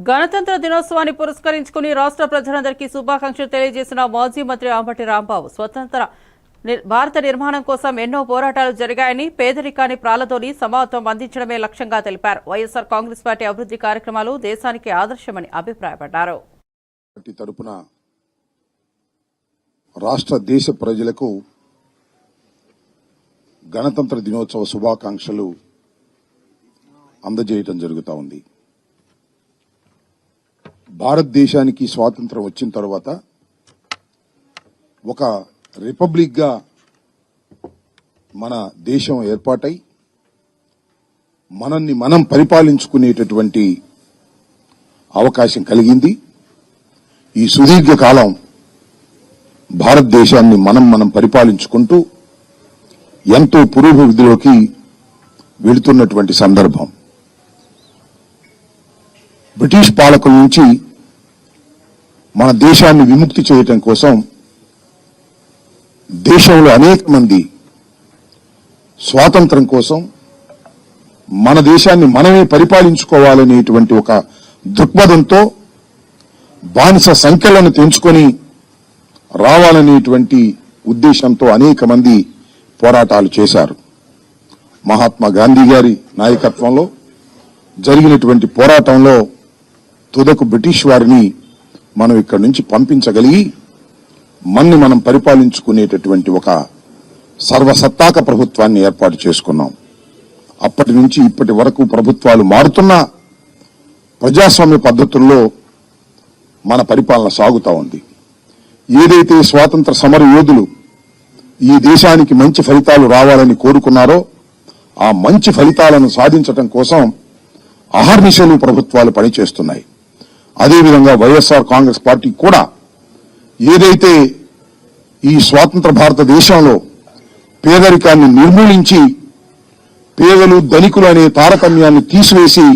గణతంత్ర దినోత్సవాన్ని పురస్కరించుకుని రాష్ట్ర ప్రజలందరికీ శుభాకాంక్షలు తెలియజేసిన మాజీ మంత్రి అంబటి రాంబాబు స్వతంత్ర ని- భారత నిర్మాణం కోసం ఎన్నో పోరాటాలు జరిగాయని పేదరికాన్ని ప్రాలతోని సమానత్వం అందించడమే లక్ష్యంగా తెలిపారు. వైఎస్ఆర్ కాంగ్రెస్ పార్టీ అభివృద్ధి కార్యక్రమాలు దేశానికి ఆదర్శమని అభిప్రాయపడ్డారు. తరపున రాష్ట్ర దేశ ప్రజలకు గణతంత్ర దినోత్సవ శుభాకాంక్షలు అందజేయటం జరుగుతూ ఉంది. భారతదేశానికి స్వాతంత్రం వచ్చిన తర్వాత ఒక రిపబ్లిక్గా మన దేశం ఏర్పాటై మనల్ని మనం పరిపాలించుకునేటటువంటి అవకాశం కలిగింది. ఈ సుదీర్ఘ కాలం భారతదేశాన్ని మనం మనం పరిపాలించుకుంటూ ఎంతో పురోభివృద్ధిలోకి వెళుతున్నటువంటి సందర్భం. బ్రిటిష్ పాలకుల నుంచి మన దేశాన్ని విముక్తి చేయటం కోసం దేశంలో అనేక మంది స్వాతంత్రం కోసం మన దేశాన్ని మనమే పరిపాలించుకోవాలనేటువంటి ఒక దృక్పథంతో బానిస సంఖ్యలను తెంచుకొని రావాలనేటువంటి ఉద్దేశంతో అనేక మంది పోరాటాలు చేశారు. మహాత్మా గాంధీ గారి నాయకత్వంలో జరిగినటువంటి పోరాటంలో తుదకు బ్రిటిష్ వారిని మనం ఇక్కడి నుంచి పంపించగలిగి మన్ని మనం పరిపాలించుకునేటటువంటి ఒక సర్వసత్తాక ప్రభుత్వాన్ని ఏర్పాటు చేసుకున్నాం. అప్పటి నుంచి ఇప్పటి వరకు ప్రభుత్వాలు మారుతున్న ప్రజాస్వామ్య పద్ధతుల్లో మన పరిపాలన సాగుతూ ఉంది. ఏదైతే స్వాతంత్ర సమర యోధులు ఈ దేశానికి మంచి ఫలితాలు రావాలని కోరుకున్నారో ఆ మంచి ఫలితాలను సాధించటం కోసం అహర్నిశలు ప్రభుత్వాలు పనిచేస్తున్నాయి. అదేవిధంగా వైఎస్ఆర్ కాంగ్రెస్ పార్టీ కూడా ఏదైతే ఈ స్వాతంత్ర భారతదేశంలో పేదరికాన్ని నిర్మూలించి పేదలు ధనికులు అనే తారతమ్యాన్ని తీసివేసి